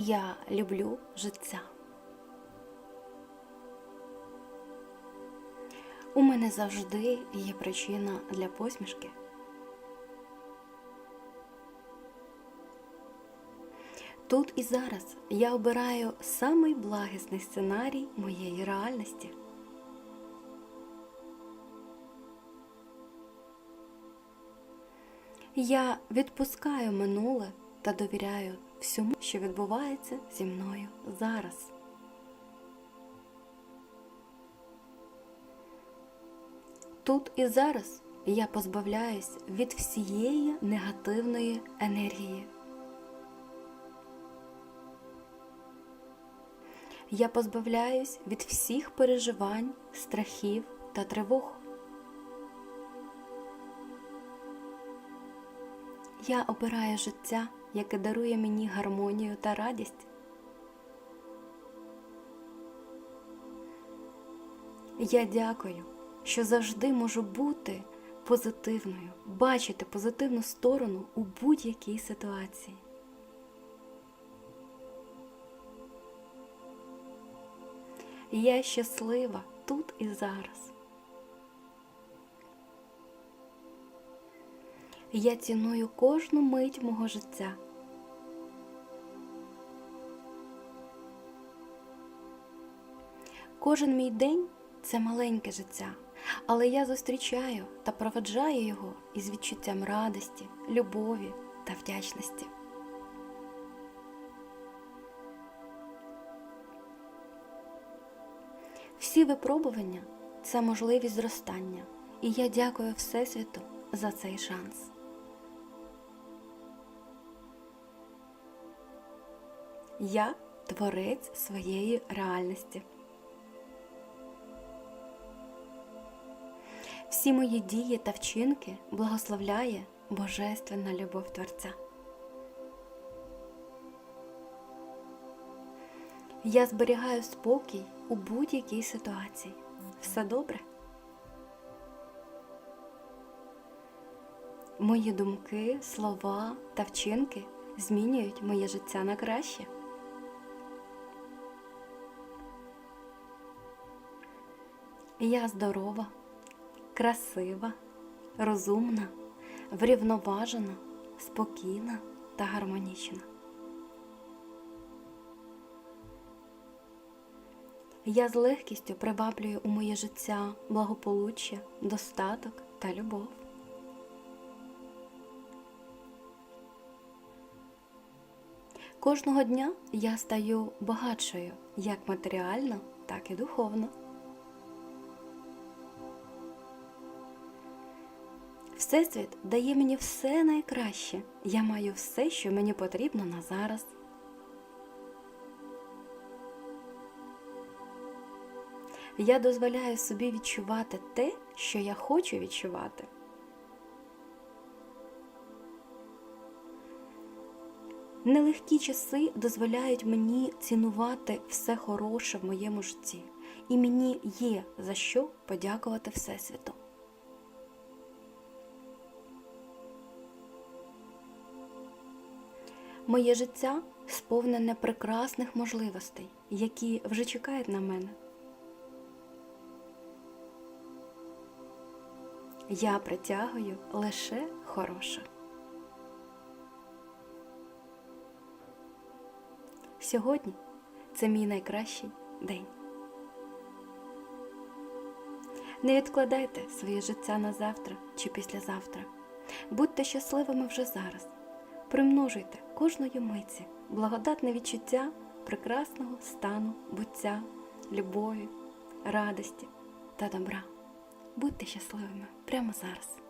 Я люблю життя. У мене завжди є причина для посмішки. Тут і зараз я обираю самий благісний сценарій моєї реальності. Я відпускаю минуле та довіряю всьому, що відбувається зі мною зараз. Тут і зараз я позбавляюсь від всієї негативної енергії. Я позбавляюсь від всіх переживань, страхів та тривог. Я обираю життя, яке дарує мені гармонію та радість. Я дякую, що завжди можу бути позитивною, бачити позитивну сторону у будь-якій ситуації. Я щаслива тут і зараз. Я ціную кожну мить мого життя. Кожен мій день це маленьке життя, але я зустрічаю та проведжаю його із відчуттям радості, любові та вдячності. Всі випробування це можливість зростання, і я дякую Всесвіту за цей шанс. Я творець своєї реальності. Всі мої дії та вчинки благословляє Божественна любов Творця. Я зберігаю спокій у будь-якій ситуації. Все добре. Мої думки, слова та вчинки змінюють моє життя на краще. Я здорова, красива, розумна, врівноважена, спокійна та гармонічна. Я з легкістю приваблюю у моє життя благополуччя, достаток та любов. Кожного дня я стаю багатшою як матеріально, так і духовно. Всесвіт дає мені все найкраще. Я маю все, що мені потрібно на зараз. Я дозволяю собі відчувати те, що я хочу відчувати. Нелегкі часи дозволяють мені цінувати все хороше в моєму житті, і мені є за що подякувати Всесвіту. Моє життя сповнене прекрасних можливостей, які вже чекають на мене. Я притягую лише хороше. Сьогодні це мій найкращий день. Не відкладайте своє життя на завтра чи післязавтра. Будьте щасливими вже зараз. Примножуйте кожної миті благодатне відчуття прекрасного стану буття, любові, радості та добра. Будьте щасливими прямо зараз.